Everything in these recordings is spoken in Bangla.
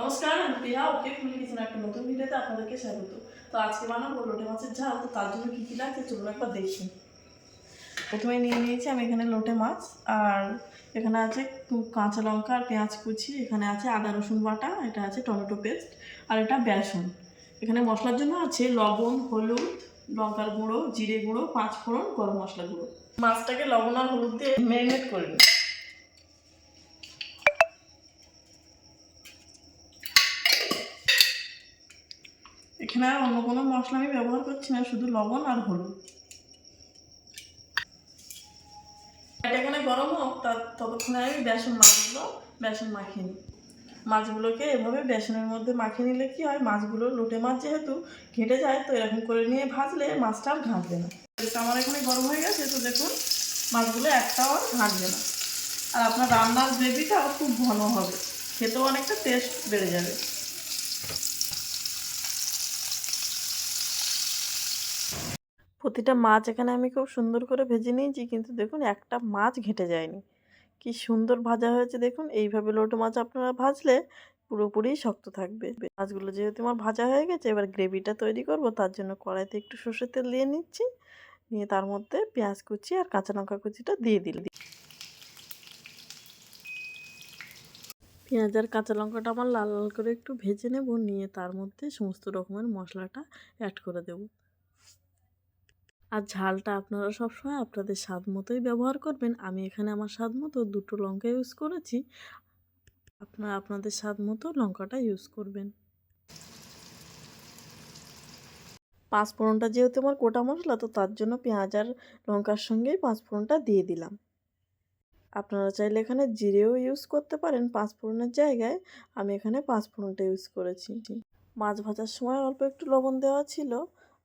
নমস্কার, আমি প্রিয়া। ওকে ফুল কিচেন একটা নতুন ভিডিওতে আপনাদেরকে স্বাগত। তো আজকে বানাবো লোটে মাছের ঝাল। তো তার জন্য কী কী লাগছে চলুন একবার দেখি। প্রথমে নিয়ে নিয়েছি আমি এখানে লোটে মাছ, আর এখানে আছে কাঁচা লঙ্কা আর পেঁয়াজ কুচি। এখানে আছে আদা, রসুন বাটা, এটা আছে টমেটো পেস্ট, আর এটা বেসন। এখানে মশলার জন্য আছে লবণ, হলুদ, লঙ্কার গুঁড়ো, জিরে গুঁড়ো পাঁচ ফোড়ন গরম মশলা গুঁড়ো। মাছটাকে লবণ আর হলুদ দিয়ে ম্যারিনেট করে নিই। এখানে আর অন্য কোনো মশলা আমি ব্যবহার করছি না, শুধু লবণ আর হলুদ। এখানে গরম হোক ততক্ষণে আমি বেসন মাছগুলো বেসন মাখিয়ে নিই মাছগুলোকে এভাবে বেসনের মধ্যে মাখিয়ে নিলে কি হয়, মাছগুলো লোটে মাছ যেহেতু ঘেঁটে যায়, তো এরকম করে নিয়ে ভাজলে মাছটা আর ঘাঁটবে না। আমার এখানে গরম হয়ে গেছে, তো দেখুন, মাছগুলো একটাও আর ঘাঁটবে না। আর আপনার রান্নার গ্রেভিটাও খুব ঘন হবে, খেতেও অনেকটা টেস্ট বেড়ে যাবে। প্রতিটা মাছ এখানে আমি খুব সুন্দর করে ভেজে নিয়েছি, কিন্তু দেখুন একটা মাছ ঘেঁটে যায়নি। কি সুন্দর ভাজা হয়েছে দেখুন, এইভাবে লোটো মাছ আপনারা ভাজলে পুরোপুরি শক্ত থাকবে। মাছগুলো যেহেতু আমার ভাজা হয়ে গেছে, এবার গ্রেভিটা তৈরি করব, তার জন্য কড়াইতে একটু সর্ষের তেল দিয়ে নিচ্ছি। নিয়ে তার মধ্যে পেঁয়াজ কুচি আর কাঁচা লঙ্কা কুচিটা দিয়ে দিল পেঁয়াজ আর কাঁচা লঙ্কাটা আমার লাল লাল করে একটু ভেজে নেব, নিয়ে তার মধ্যে সমস্ত রকমের মশলাটা অ্যাড করে দেবো। আর ঝালটা আপনারা সবসময় আপনাদের স্বাদ মতোই ব্যবহার করবেন। আমি এখানে আমার স্বাদ মতো দুটো লঙ্কা ইউজ করেছি। আপনারা আপনাদের স্বাদ মতো লঙ্কাটা ইউজ করবেন। পাঁচফোড়নটা যেহেতু আমার গোটা মশলা, তো তার জন্য পেঁয়াজ আর লঙ্কার সঙ্গেই পাঁচফোড়নটা দিয়ে দিলাম। আপনারা চাইলে এখানে জিরেও ইউজ করতে পারেন। পাঁচফোড়নের জায়গায় আমি এখানে পাঁচফোড়নটা ইউজ করেছি। মাছ ভাজার সময় অল্প একটু লবণ দেওয়া ছিল।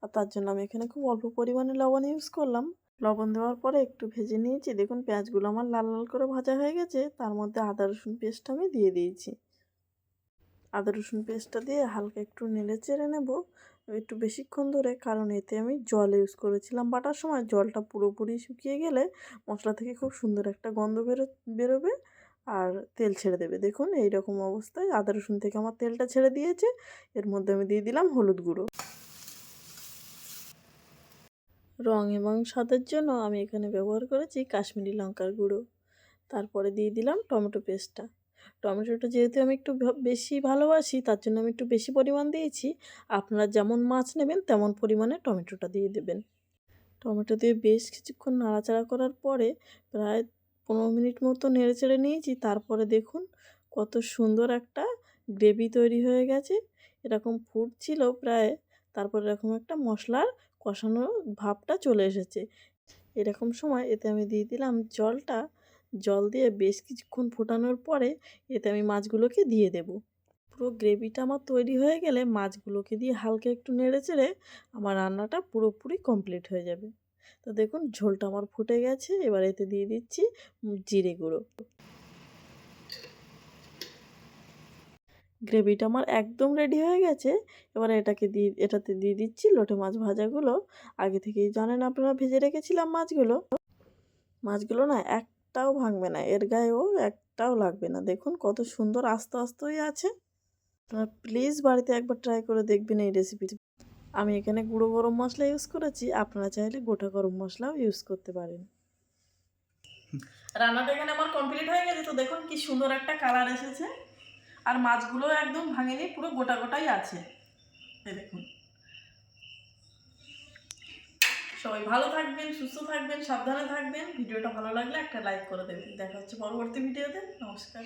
আর তার জন্য আমি এখানে খুব অল্প পরিমাণে লবণ ইউজ করলাম। লবণ দেওয়ার পরে একটু ভেজে নিয়েছি। দেখুন, পেঁয়াজগুলো আমার লাল লাল করে ভাজা হয়ে গেছে। তার মধ্যে আদা, রসুন পেস্ট আমি দিয়ে দিয়েছি। আদা, রসুন পেস্টটা দিয়ে হালকা একটু নেড়ে চেড়ে নেব। একটু বেশিক্ষণ ধরে, কারণ এতে আমি জল ইউজ করেছিলাম। বাটার সময় জলটা পুরোপুরি শুকিয়ে গেলে মশলা থেকে খুব সুন্দর একটা গন্ধ বেরো, বেরোবে আর তেল ছেড়ে দেবে। দেখুন এই রকম অবস্থায় আদা, রসুন থেকে আমার তেলটা ছেড়ে দিয়েছে। এর মধ্যে আমি দিয়ে দিলাম হলুদ গুঁড়ো। রং এবং স্বাদের জন্য আমি এখানে ব্যবহার করেছি কাশ্মীরি লঙ্কার গুঁড়ো। তারপরে দিয়ে দিলাম টমেটো পেস্টটা। টমেটোটা যেহেতু আমি একটু বেশি ভালোবাসি, তার জন্য আমি একটু বেশি পরিমাণ দিয়েছি। আপনারা যেমন মাছ নেবেন, তেমন পরিমাণে টমেটোটা দিয়ে দেবেন। টমেটো দিয়ে বেশ কিছুক্ষণ নাড়াচাড়া করার পরে প্রায় পনেরো মিনিট মতো নেড়ে চেড়ে নিয়েছি। তারপরে দেখুন কত সুন্দর একটা গ্রেভি তৈরি হয়ে গেছে। এরকম ফুটছিল প্রায় তারপর এরকম একটা মশলার কষানো ভাবটা চলে এসেছে। এরকম সময় এতে আমি দিয়ে দিলাম জলটা। জল দিয়ে বেশ কিছুক্ষণ ফোটানোর পরে এতে আমি মাছগুলোকে দিয়ে দেব। পুরো গ্রেভিটা আমার তৈরি হয়ে গেলে মাছগুলোকে দিয়ে হালকা একটু নেড়ে চেড়ে আমার রান্নাটা পুরোপুরি কমপ্লিট হয়ে যাবে। তো দেখুন ঝোলটা আমার ফুটে গেছে। এবার এতে দিয়ে দিচ্ছি জিরে গুঁড়ো। গ্রেভিটা আমার একদম রেডি হয়ে গেছে। এবার এটাকে দিয়ে, এটাতে দিয়ে দিচ্ছি লোটে মাছ ভাজাগুলো। আগে থেকেই জানেন আপনারা, ভেজে রেখেছিলাম মাছগুলো। মাছগুলো না একটাও ভাঙবে না, এর গায়েও একটাও লাগবে না। দেখুন কত সুন্দর আস্তে আস্তেই আছে। আপনারা প্লিজ বাড়িতে একবার ট্রাই করে দেখবেন এই রেসিপিটি আমি এখানে গুঁড়ো গরম মশলা ইউজ করেছি, আপনারা চাইলে গোটা গরম মশলাও ইউজ করতে পারেন। রান্নাটা এখানে আমার কমপ্লিট হয়ে গেছে, তো দেখুন কি সুন্দর একটা কালার এসেছে। আর মাছগুলো একদম ভাঙেনি পুরো গোটা গোটাই আছে। দেখুন। সবাই ভালো থাকবেন, সুস্থ থাকবেন, সাবধানে থাকবেন। ভিডিওটা ভালো লাগলে একটা লাইক করে দেবেন। দেখা হচ্ছে পরবর্তী ভিডিওতে। নমস্কার।